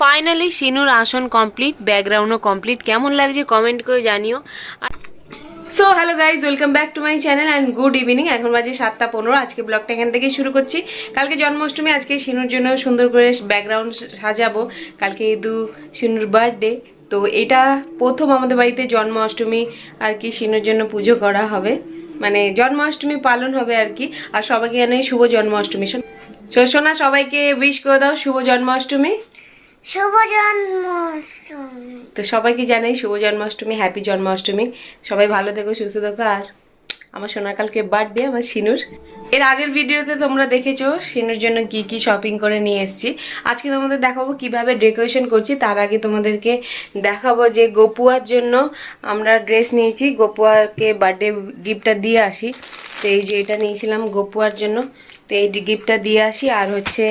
Finally সিনুর আসন complete ব্যাকগ্রাউন্ডও complete কেমন লাগছে কমেন্ট করে জানিও। So hello guys welcome back to my channel and good evening এখন বাজে সাতটা পনেরো, আজকে ব্লগটা এখান থেকেই শুরু করছি। কালকে জন্মাষ্টমী, আজকে সিনুর জন্য সুন্দর করে ব্যাকগ্রাউন্ড সাজাবো। কালকে দু সিনুর বার্থডে তো এটা প্রথম আমাদের বাড়িতে জন্মাষ্টমী, আর কি সিনুর জন্য পুজো করা হবে। মানে জন্মাষ্টমী পালন হবে আর কি। আর সবাইকে জানাই শুভ জন্মাষ্টমী। সোনা সবাইকে উইশ করে দাও শুভ জন্মাষ্টমী। শুভ জন্মাষ্টমী তো সবাইকে জানাই শুভ জন্মাষ্টমী হ্যাপি জন্মাষ্টমী। সবাই ভালো থেকো, সুস্থ থেকো। আর আমার সোনার কালকে বার্থডে আমার সিনুর। এর আগের ভিডিওতে তোমরা দেখেছ সিনুর জন্য কি কি শপিং করে নিয়ে এসেছি। আজকে তোমাদের দেখাবো কীভাবে ডেকোরেশন করছি। তার আগে তোমাদেরকে দেখাবো যে গোপুয়ার জন্য আমরা ড্রেস নিয়েছি। গোপুয়াকে বার্থডে গিফটটা দিয়ে আসি। তো এই যে এটা নিয়েছিলাম গোপুয়ার জন্য। তো এই গিফটটা দিয়ে আসি। আর হচ্ছে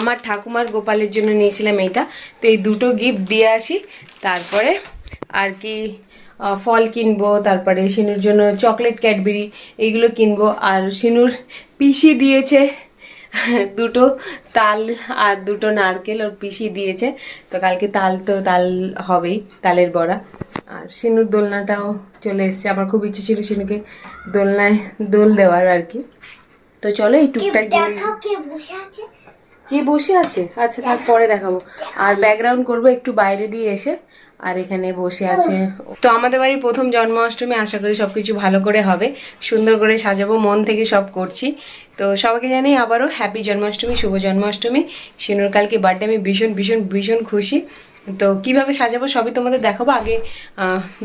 আমার ঠাকুমার গোপালের জন্য নিয়েছিলাম এইটা। তো এই দুটো গিফট দিয়ে আসি। তারপরে আর কি ফল কিনবো তারপরে সিনুর জন্য চকলেট ক্যাডবেরি এইগুলো কিনবো। আর সিনুর পিসি দিয়েছে। দুটো তাল আর দুটো নারকেল ওর পিসি দিয়েছে। তো কালকে তাল তো তাল হবেই তালের বড়া। আর সিনুর দোলনাটাও চলে এসছে। আমার খুব ইচ্ছে ছিল সিনুকে দোলনায় দোল দেওয়ার আর কি। তো চলো এই টুকটাক জিনিস দেখো কে বসে আছে? আচ্ছা তার পরে দেখাবো। আর ব্যাকগ্রাউন্ড করব একটু বাইরে দিয়ে এসে। আর এখানে বসে আছে তো আমাদের বাড়ির প্রথম জন্মাষ্টমী, আশা করি সব কিছু ভালো করে হবে। সুন্দর করে সাজাবো, মন থেকে সব করছি। তো সবাইকে জানি আবারও হ্যাপি জন্মাষ্টমী, শুভ জন্মাষ্টমী। সিনুর কালকে বার্থডে আমি ভীষণ ভীষণ ভীষণ খুশি। তো কীভাবে সাজাবো সবই তোমাদের দেখাবো। আগে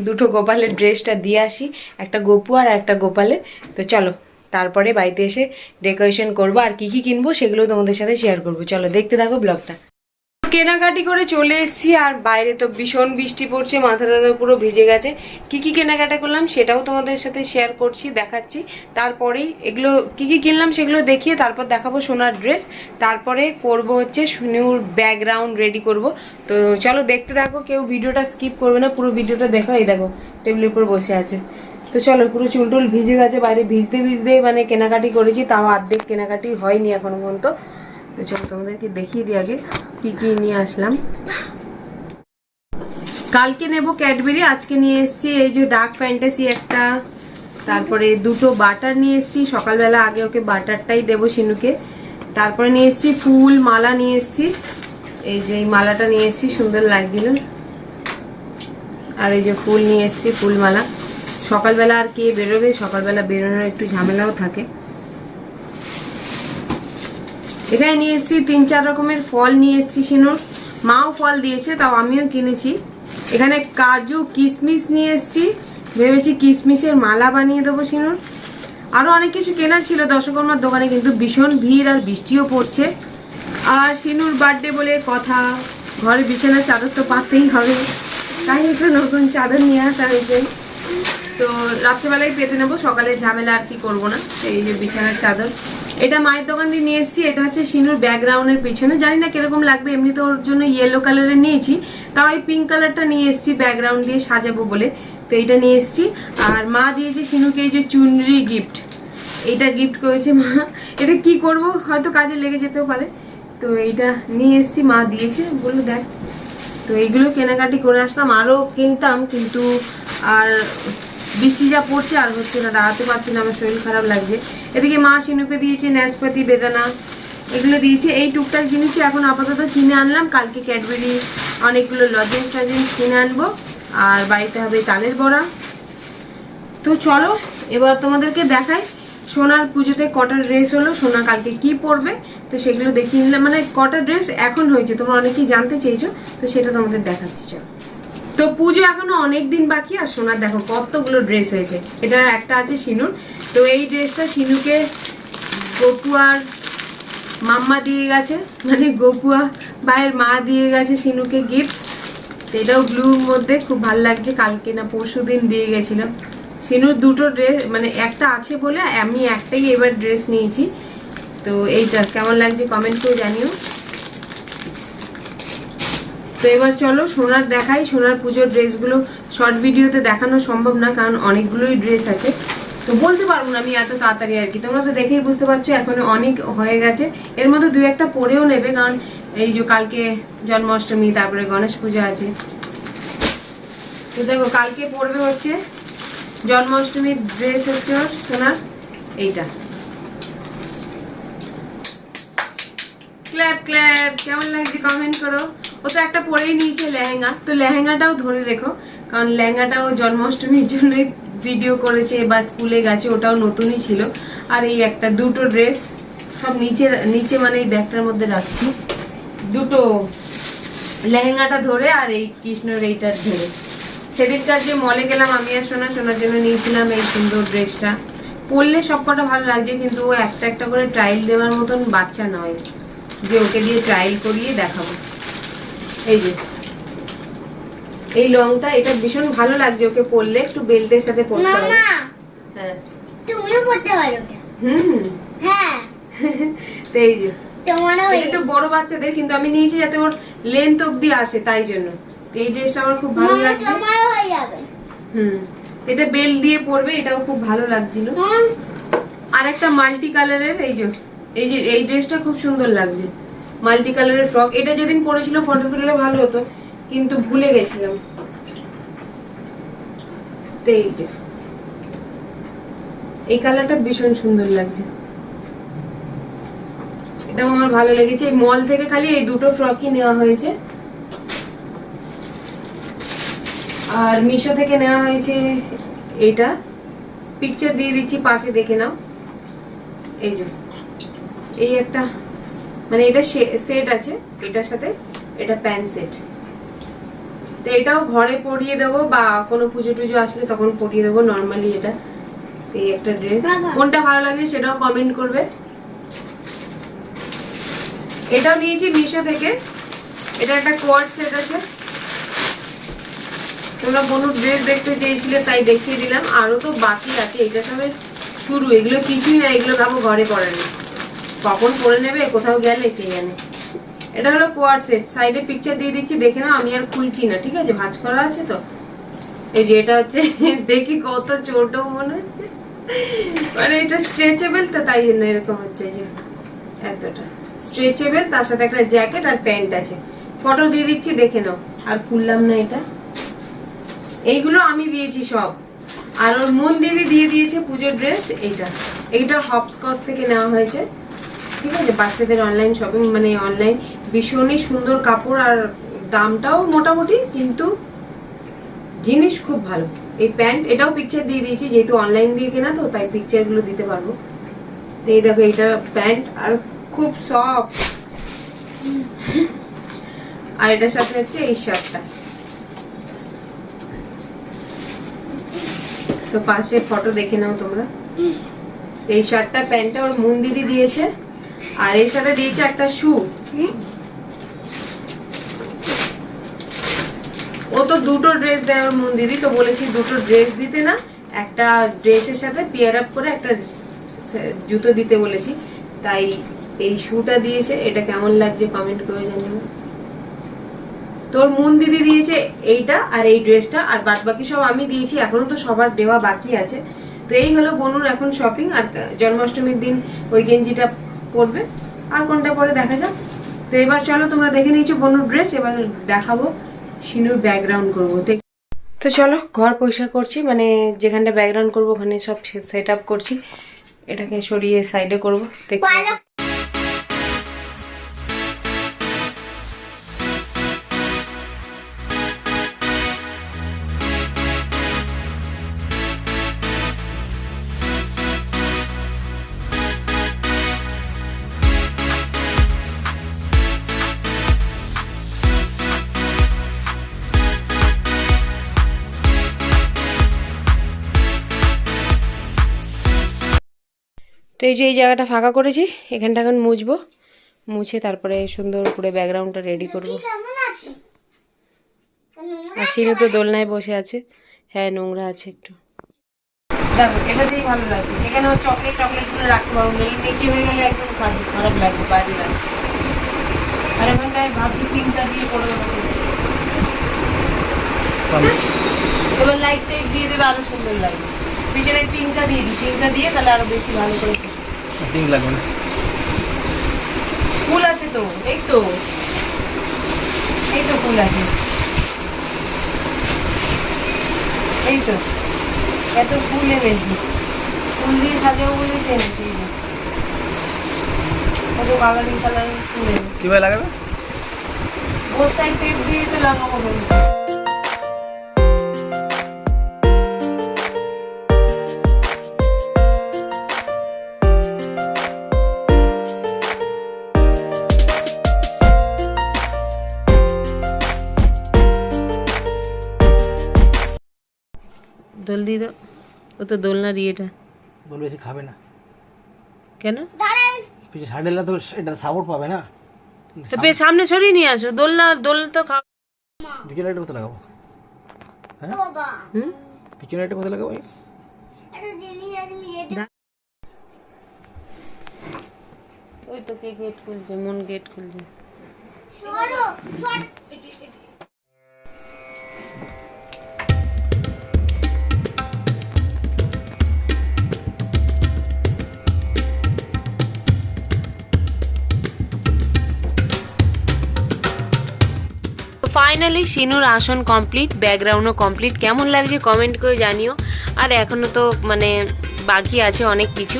দুটো গোপালের ড্রেসটা দিয়ে আসি। একটা গোপু আর একটা গোপালের। তো চলো। তারপরে বাড়িতে এসে ডেকোরেশন করব, আর কি কি কিনবো সেগুলো তোমাদের সাথে শেয়ার করব। চলো, দেখতে থাকো ব্লগটা কেনাকাটি করে চলে এসেছি, আর বাইরে তো ভীষণ বৃষ্টি পড়ছে, মাথা টাথা পুরো ভিজে গেছে। কি কি কেনাকাটা করলাম সেটাও তোমাদের সাথে শেয়ার করছি, দেখাচ্ছি। তারপরেই এগুলো, কি কি কিনলাম সেগুলো দেখিয়ে তারপর দেখাবো সোনার ড্রেস তারপরে করব হচ্ছে সুনুর ব্যাকগ্রাউন্ড রেডি করব। তো চলো, দেখতে থাকো, কেউ ভিডিওটা স্কিপ করবে না, পুরো ভিডিওটা দেখো, এই দেখো টেবিলের উপর বসে আছে। তো চলো, পুরো চুল টুল ভিজে গেছে, বাইরে ভিজতে ভিজতে মানে কেনাকাটি করেছি, তাও অর্ধেক কেনাকাটি হয়নি এখনও পর্যন্ত। তো চলো, তোমাদেরকে দেখিয়ে দিই আগে কি কি নিয়ে আসলাম। কালকে নেব ক্যাডবেরি, আজকে নিয়ে এসেছি এই যে ডার্ক ফ্যান্টাসি একটা। তারপরে দুটো বাটার নিয়ে এসেছি, সকালবেলা আগে ওকে বাটারটাই দেবো শিনুকে তারপরে নিয়ে এসেছি ফুল মালা নিয়ে এসেছি। এই যে এই মালাটা নিয়ে এসেছি, সুন্দর লাগছিল। আর এই যে ফুল নিয়ে এসেছি ফুলমালা সকালবেলা আর কে বেরোবে? সকালবেলা বেরোনোর একটু ঝামেলাও থাকে। এখানে নিয়ে এসেছি তিন চার রকমের ফল নিয়ে এসেছি সিনুর মাও ফল দিয়েছে, তাও আমিও কিনেছি। এখানে কাজু কিশমিশ নিয়ে এসেছি। ভেবেছি কিশমিশের মালা বানিয়ে দেবো সিনুর আরও অনেক কিছু কেনার ছিল দশকর্মার দোকানে কিন্তু ভীষণ ভিড় আর বৃষ্টিও পড়ছে। আর সিনুর বার্থডে বলে কথা, ঘরে বিছানার চাদর তো পাততেই হবে। তাই একটু নতুন চাদর নিয়ে আসা হয়েছে। তো রাত্রেবেলায় পেতে নেব, সকালে ঝামেলা আর কি করব না, এই যে বিছানার চাদর। এটা মায়ের দোকান দিয়ে নিয়ে এসেছি, এটা হচ্ছে সিনুর ব্যাকগ্রাউন্ডের পিছনে, জানি না কীরকম লাগবে, এমনি তো ওর জন্য ইয়েলো কালারের নিয়েছি, তাও এই পিঙ্ক কালারটা নিয়ে এসেছি ব্যাকগ্রাউন্ড দিয়ে সাজাবো বলে, তো এইটা নিয়ে এসেছি। আর মা দিয়েছে সিনুকে এই যে চুনরি গিফট এইটা গিফট করেছে মা, এটা কি করব, হয়তো কাজে লেগে যেতেও পারে, তো এইটা নিয়ে এসেছি, মা দিয়েছে, বলল দেখ। তো এইগুলো কেনাকাটি করে আসলাম আরও কিনতাম, কিন্তু আর বৃষ্টি যা পড়ছে আর হচ্ছে না, দাঁড়াতে পারছি না, আমার শরীর খারাপ লাগছে। এদিকে মা সিনুকে দিয়েছে ন্যাসপাতি বেদানা, এগুলো দিয়েছে। এই টুকটাক জিনিসই এখন আপাতত কিনে আনলাম। কালকে ক্যাডবেরি, অনেকগুলো লজেন্স টজেন্স কিনে আনব। আর বাড়িতে হবে তালের বড়া। তো চলো, এবার তোমাদেরকে দেখাই। সোনার পুজোতে কটা ড্রেস হলো, সোনা কালকে কি পরবে, তো সেগুলো দেখিয়ে নিলাম। মানে কটা ড্রেস এখন হয়েছে, তোমরা অনেকেই জানতে চেয়েছো, তো সেটা তোমাদের দেখাচ্ছি, চলো। তো পুজো এখনও অনেক দিন বাকি, আর সোনার দেখো কতগুলো ড্রেস হয়েছে। এটা একটা আছে সিনুর। তো এই ড্রেসটা সিনুকে গপুয়ার মাম্মা দিয়ে গেছে মানে গপুয়া ভাইয়ের মা দিয়ে গেছে সিনুকে গিফট তো এটাও ব্লুর মধ্যে, খুব ভালো লাগছে, কালকে না পরশু দিন দিয়ে গেছিলাম। সিনুর দুটো ড্রেস মানে একটা আছে বলে আমি একটাই এবার ড্রেস নিয়েছি। তো এইটা, কেমন লাগছে কমেন্ট করে জানিও। তো এবার চলো সোনার দেখাই, সোনার পুজোর ড্রেসগুলো। শর্ট ভিডিওতে দেখানো সম্ভব না, কারণ অনেকগুলোই ড্রেস আছে। তো বলতে পারব না আমি এত তাড়াতাড়ি আর কি। তোমরা তো দেখেই বুঝতে পারছ এখন অনেক হয়ে গেছে। এর মধ্যে দু একটা পরেও নেবে, কারণ এই যে কালকে জন্মাষ্টমী, তারপরে গণেশ পূজা আছে। তো দেখো, কালকে পড়বে হচ্ছে জন্মাষ্টমীর ড্রেস হচ্ছে সোনার, এইটা। ক্ল্যাপ ক্ল্যাপ, কেমন লাগছে? কমেন্ট করো। ও তো একটা পরেই নিয়েছে লেহেঙ্গা। তো লেহেঙ্গাটাও ধরে রেখো, কারণ লেহেঙ্গাটাও জন্মাষ্টমীর জন্যই ভিডিও করেছে বা স্কুলে গেছে, ওটাও নতুনই ছিল। আর এই একটা দুটো ড্রেস সব নিচে নিচে মানে এই ব্যাগটার মধ্যে রাখছি। দুটো লেহেঙ্গাটা ধরে আর এই কৃষ্ণর এইটা ধরে। সেদিনকার যে মলে গেলাম আমি আর সোনা, সোনার জন্য নিয়েছিলাম এই সুন্দর ড্রেসটা পরলে সব কটা ভালো লাগছে, কিন্তু ও একটা একটা করে ট্রায়াল দেওয়ার মতন বাচ্চা নয় যে ওকে দিয়ে ট্রায়াল করিয়ে দেখাবো। এই যে। এই লংটা এটা ভীষণ ভালো লাগছে ওকে পরলে একটু বেল্টের সাথে পরতে হবে। হ্যাঁ। তুমিও পড়তে পারো। হুম। হ্যাঁ। তো এই যে। তোমারও একটু বড় বাচ্চাদের কিন্তু আমি নিয়েছি যাতে ওর লেন্থ অব্দি আসে তাই জন্য। এই ড্রেসটা আমার খুব ভালো লাগছে। তোমারও হয়ে যাবে। হুম। এটা বেল দিয়ে পরবে এটাও খুব ভালো লাগছিল। আর একটা মাল্টি কালারের এই যে এই যে এই ড্রেসটা খুব সুন্দর লাগছে। মাল্টি কালারের ফ্রক। এটা যেদিন পরেছিল ফটো তুললে ভালো হতো, কিন্তু ভুলে গেছিলাম। এই যে। এই কালারটা ভীষণ সুন্দর লাগছে। এটাও আমার ভালো লেগেছে। এই মল থেকে খালি এই দুটো ফ্রকই নেওয়া হয়েছে। আর মিশো থেকে নেওয়া হয়েছে এটা। পিকচার দিয়ে দিচ্ছি, পাশে দেখে নাও। এই যে। এই একটা মানে এটা সেট আছে এটার সাথে এটা প্যান্ট সেট তো এটাও ঘরে পরিয়ে দেবো বা কোনো পুজো টুজো আসলে তখন পরিয়ে দেবো নর্মালি এটা। এই একটা ড্রেস বাবা। কোনটা ভালো লাগে সেটাও কমেন্ট করবে। এটাও নিয়েছি মিশো থেকে। এটা একটা কোয়ার্ড সেট আছে। তোমরা কোনো ড্রেস দেখতে চেয়েছিলে তাই দেখিয়ে দিলাম। আরও তো বাকি আছে এটা সবে শুরু। এগুলো কিছুই না এগুলো ভাবো ঘরে পড়ে না কখন পরে নেবে, কোথাও গেলে কে জানে। এটা হলো কোয়ার সেট সাইডে পিকচার দিয়ে দিচ্ছি, দেখে নাও, আমি আর খুলছি না, ঠিক আছে? ভাঁজ করা আছে তো? এই যে এটা হচ্ছে, দেখি কত ছোট মনে হচ্ছে। মানে এটা স্ট্রেচেবল তো, তাই জন্য এরকম হচ্ছে যে, এতটা। স্ট্রেচেবল তার সাথে একটা জ্যাকেট আর প্যান্ট আছে। ফটো দিয়ে দিচ্ছি, দেখে নাও। আর খুললাম না এটা। এইগুলো আমি দিয়েছি সব। আর ওর মন দিদি দিয়ে দিয়েছে পুজোর ড্রেস এইটা। এইটা হপস্কচ থেকে নেওয়া হয়েছে। ঠিক আছে? বাচ্চাদের অনলাইন শপিং মানে অনলাইন ভীষণই সুন্দর কাপড় আর দামটাও মোটামুটি, কিন্তু জিনিস খুব ভালো। এই প্যান্ট, এটাও পিকচার দিয়ে দিয়েছি, যেহেতু অনলাইন দিয়ে কেনা তো, তাই পিকচারগুলো দিতে পারব। তো এই দেখো এটা প্যান্ট, আর খুব সফট আর এটার সাথে হচ্ছে এই শার্টটা তো পাশে ফটো দেখে নাও তোমরা। এই শার্টটা প্যান্টটা ওর মুন দিদি দিয়েছে। আর এর সাথে দিয়েছে একটা শু। ও তো দুটো ড্রেস দেয় ওর মুন দিদি তো বলেছি দুটো ড্রেস দিতে না একটা ড্রেসের সাথে পেয়ার আপ করে একটা জুতো দিতে বলেছি। তাই এই শুটা দিয়েছে এটা কেমন লাগছে কমেন্ট করে জানিও। তোর মুন দিদি দিয়েছে এইটা আর এই ড্রেসটা আর বাদ বাকি সব আমি দিয়েছি এখনও তো সবার দেওয়া বাকি আছে। তো এই হলো বনুর এখন শপিং আর জন্মাষ্টমীর দিন ওই গেঞ্জিটা পরবে। আর কোনটা পরে দেখা যাক। তো এবার চলো, তোমরা দেখে নিয়েছো বনুর ড্রেস এবার দেখাবো সিনুর ব্যাকগ্রাউন্ড করব। তো চলো, ঘর পরিষ্কার করছি মানে যেখানটা ব্যাকগ্রাউন্ড করব, ওখানে সব সেট আপ করছি। এটাকে সরিয়ে সাইডে করব। দেখতে তো এই যে এই জায়গাটা ফাঁকা করেছি এখানটা এখন মুছবো মুছে তারপরে সুন্দর করে ব্যাকগ্রাউন্ডটা রেডি করব। আর শিনু তো দোলনায় বসে আছে। হ্যাঁ নোংরা আছে একটু। দেখো এটাতেই ভালো লাগছে। এখানে চকলেট টকলেটগুলো রাখতে পারব না। নিচে হয়ে গেলে একদম খারাপ খারাপ লাগবে বাইরে লাগবে। আর এখানটায় ভাবছি পিঙ্কটা দিয়ে করে দেবো এবার লাইট টাইট দিয়ে দেবে আরও সুন্দর লাগবে। পিছনে পিঙ্কটা দিয়ে দিই। পিঙ্কটা দিয়ে তাহলে আরও বেশি ভালো করে পিঙ্ক লাগবে না। ফুল আছে তো এই তো। ফুল আছে। এই তো এত ফুল এনেছি। ফুল দিয়ে সাজাবো বলে এনেছি। এই। কত কালারিং কালারিং ফুল কীভাবে লাগাবে? বোথ সাইড টেপ দিয়ে তো লাগাবো ভেবেছি। দোল দিয়ে দাও। ও তো দোলনার ইয়েটা দোল বেশি খাবে না। কেন? পিছনে সাইডেলা তো এটা সাপোর্ট পাবে না। সামনে সরিয়ে নিয়ে আসো। দোলনা দোল তো খাও পিছনে একটা কোথায় লাগাবো? বাবা। হুম? পিছনে একটা কোথায় লাগাবো ওই তো কে গেট খুলছে? মন গেট খুলছে। সরো সর। ফাইনালি সিনুর আসন কমপ্লিট ব্যাকগ্রাউন্ডও কমপ্লিট কেমন লাগছে কমেন্ট করে জানিও। আর এখনও তো মানে বাকি আছে অনেক কিছু।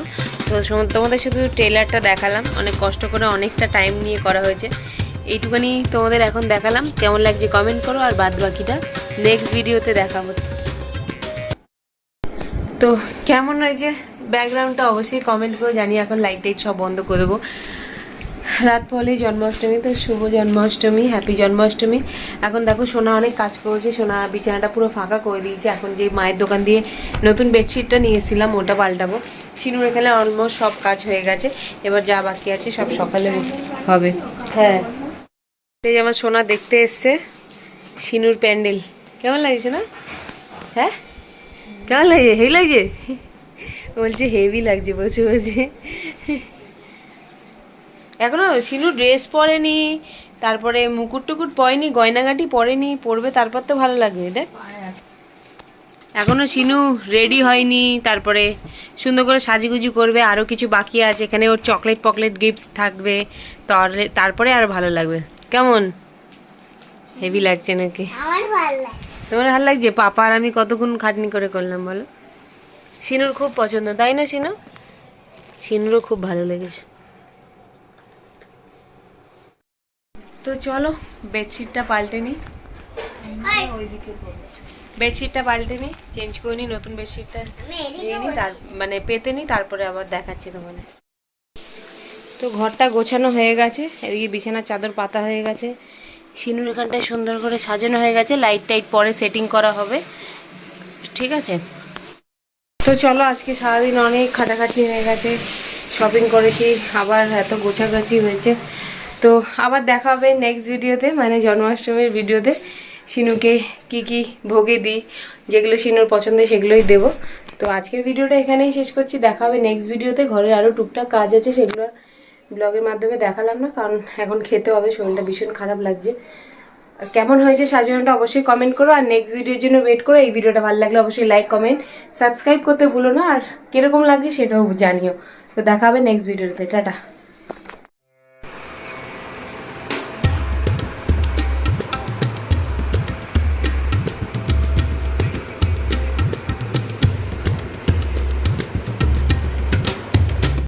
তো তোমাদের শুধু ট্রেলারটা দেখালাম। অনেক কষ্ট করে অনেকটা টাইম নিয়ে করা হয়েছে। এইটুখানি তোমাদের এখন দেখালাম। কেমন লাগছে কমেন্ট করো আর বাদ বাকিটা নেক্সট ভিডিওতে দেখাবো। তো কেমন হয়েছে? ব্যাকগ্রাউন্ডটা অবশ্যই কমেন্ট করে জানিয়ে এখন লাইট টাইট সব বন্ধ করে দেবো। রাত পহলেই জন্মাষ্টমী, তো শুভ জন্মাষ্টমী হ্যাপি জন্মাষ্টমী। এখন দেখো সোনা অনেক কাজ করেছে, সোনা বিছানাটা পুরো ফাঁকা করে দিয়েছে। এখন যে মায়ের দোকান দিয়ে নতুন বেডশিটটা নিয়ে এসেছিলাম, ওটা পাল্টাবো। সিনুর এখানে অলমোস্ট সব কাজ হয়ে গেছে। এবার যা বাকি আছে সব সকালে হবে। হ্যাঁ। এই আমার সোনা দেখতে এসছে সিনুর প্যান্ডেল। কেমন লাগছে না? হ্যাঁ? কেমন লাগছে? হেভি লাগছে? বলছে হেভি লাগছে বসে বসে এখনও সিনু ড্রেস পরেনি তারপরে মুকুট টুকুট পরেনি গয়নাগাটি পরেনি পরবে তারপর তো ভালো লাগবে দেখ। এখনও সিনু রেডি হয়নি তারপরে সুন্দর করে সাজুগুজু করবে আরও কিছু বাকি আছে এখানে ওর চকলেট পকলেট গিফটস থাকবে তার- তারপরে আর ভালো লাগবে। কেমন? হেভি লাগছে নাকি? তোমার ভালো লাগছে? পাপা আর আমি কতক্ষণ খাটনি করে করলাম বলো? সিনুর খুব পছন্দ তাই না সিনু সিনুরও খুব ভালো লেগেছে। তো চলো বেডশিটটা পাল্টে নিই বেডশিটটা পাল্টে নিই চেঞ্জ করে নিই নতুন বেডশিটটা নিয়ে নিই তার মানে পেতে নিই তারপরে আবার দেখাচ্ছি তোমাদের। তো ঘরটা গোছানো হয়ে গেছে এদিকে বিছানার চাদর পাতা হয়ে গেছে। সিনুর এখানটায় সুন্দর করে সাজানো হয়ে গেছে লাইট টাইট পরে সেটিং করা হবে। ঠিক আছে? তো চলো আজকে সারাদিন অনেক খাটাখাটি হয়ে গেছে শপিং করেছি আবার এত গোছাগাছি হয়েছে। তো আবার দেখা হবে নেক্সট ভিডিওতে মানে জন্মাষ্টমীর ভিডিওতে সিনুকে কি কি ভোগে দিই, যেগুলো সিনুর পছন্দ সেগুলোই দেবো। তো আজকের ভিডিওটা এখানেই শেষ করছি। দেখা হবে নেক্সট ভিডিওতে ঘরে আরও টুকটাক কাজ আছে, সেগুলো ব্লগের মাধ্যমে দেখালাম না, কারণ এখন খেতে হবে, শরীরটা ভীষণ খারাপ লাগছে। কেমন হয়েছে সাজানোটা অবশ্যই কমেন্ট করো, আর নেক্সট ভিডিওর জন্য ওয়েট করো। এই ভিডিওটা ভালো লাগলে অবশ্যই লাইক কমেন্ট সাবস্ক্রাইব করতে ভুলো না। আর কীরকম লাগছে সেটাও জানিও। তো দেখা হবে নেক্সট ভিডিওতে টাটা।